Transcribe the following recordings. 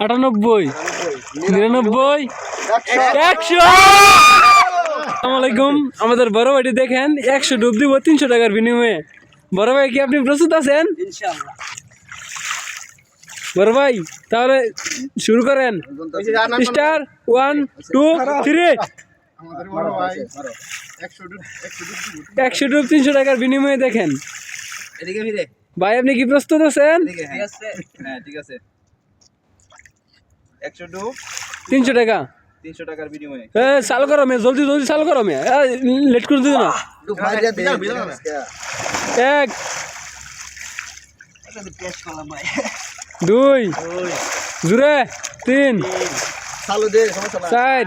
আটানব্বই নিরানব্বই একশো। আসসালামাইকুম আমাদের বড় ভাইটি দেখেন একশো ডুব দিব তিনশো টাকার বিনিময়ে। বড় ভাই কি আপনি প্রস্তুত আছেন? বড় ভাই তাহলে শুরু করেন। Star one two three. একশো ডুব তিনশো টাকার বিনিময়ে দেখেন। ভাই আপনি কি প্রস্তুত আছেন? ঠিক আছে। হ্যাঁ ঠিক আছে। একশো ডুব। তিনশো টাকা? তিনশো টাকার বিনিময়ে। এ চালু করো মে জলদি জলদি চালু করো মে লেট করে দিও না। এক দুই জুড়ে তিন চালু দে সমস্যা নাই চার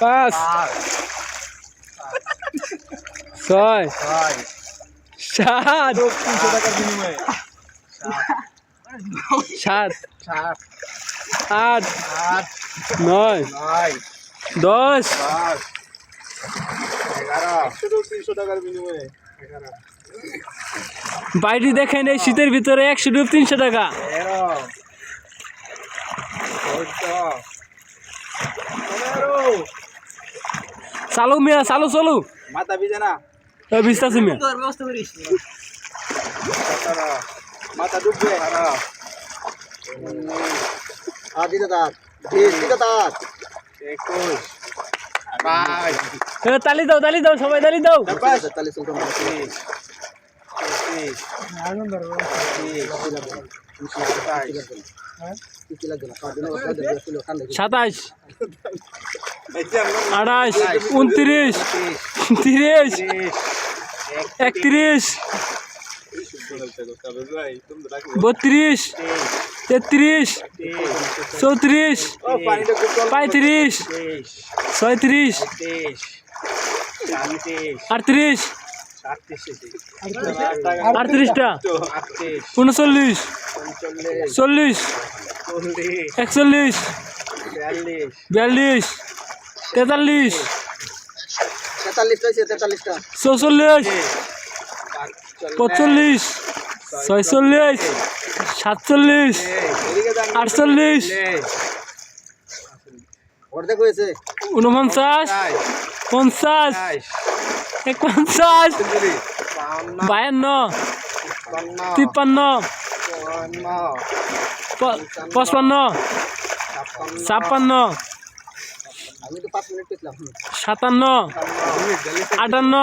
পাঁচ ছয় সাত তিনশো টাকার বিনিময়ে। সাত সাত। আট, নয়, দশ বাইরে দেখেন এই শীতের ভিতরে একশো ডুব তিনশো টাকা। চালু মিয়া, চালু, চলু। মাথা ভিজে না বিস্তাছি মিয়া। মাথা ডুববে। আর দিতে দিতে একুশ। এ, তালি দাও তালি দাও সবাই তালি দাও। পঁচিশ আঠাশ উনত্রিশ তিরিশ একত্রিশ। বত্রিশ তেত্রিশ চৌত্রিশ পঁয়ত্রিশ ছয়ত্রিশ আটত্রিশ আটত্রিশটা উনচল্লিশ চল্লিশ একচল্লিশ বিয়াল্লিশ তেতাল্লিশ চৌচল্লিশ পঁচল্লিশ ছয়চল্লিশ সাতচল্লিশ আটচল্লিশ উনপঞ্চাশ পঞ্চাশ পঞ্চাশ বায়ান্ন তিপ্পান্ন পঁচপান্ন ছাপ্পান্ন সাতান্ন, আটান্ন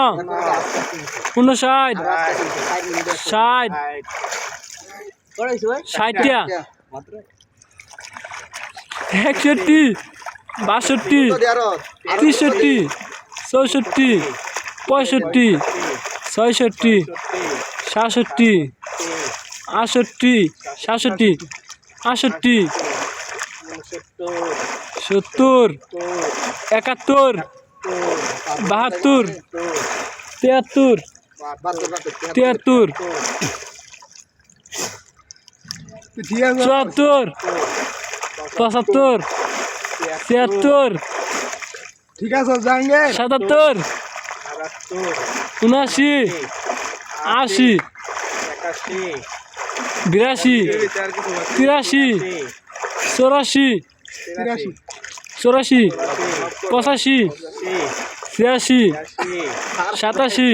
উনষাট ষাট, ষাটটা। একষট্টি, বাষট্টি, তেষট্টি, চৌষট্টি, পঁয়ষট্টি, ছয়ষট্টি, সাতষট্টি, আটষট্টি সাতষট্টি, আটষট্টি সত্তর, একাত্তর, বাহাত্তর, তিয়াত্তর তিয়াত্তর, চুয়াত্তর, পঁচাত্তর, ছিয়াত্তর ঠিক আছে জাঙ্গে সাতাত্তর, উনআশি, আশি, বিরাশি, তিরাশি, চৌরাশি চৌরাশি পঁচাশি ছিয়াশি সাতাশি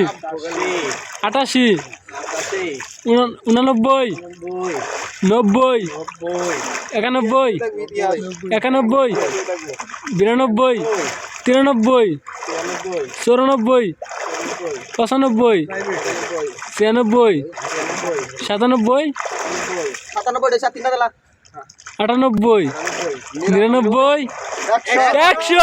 আটাশি উনা- উনানব্বই নব্বই একানব্বই একানব্বই বিরানব্বই তিরানব্বই চৌরানব্বই পঁচানব্বই ছিয়ানব্বই সাতানব্বই সাতানব্বই আটানব্বই নিরানব্বই একশো।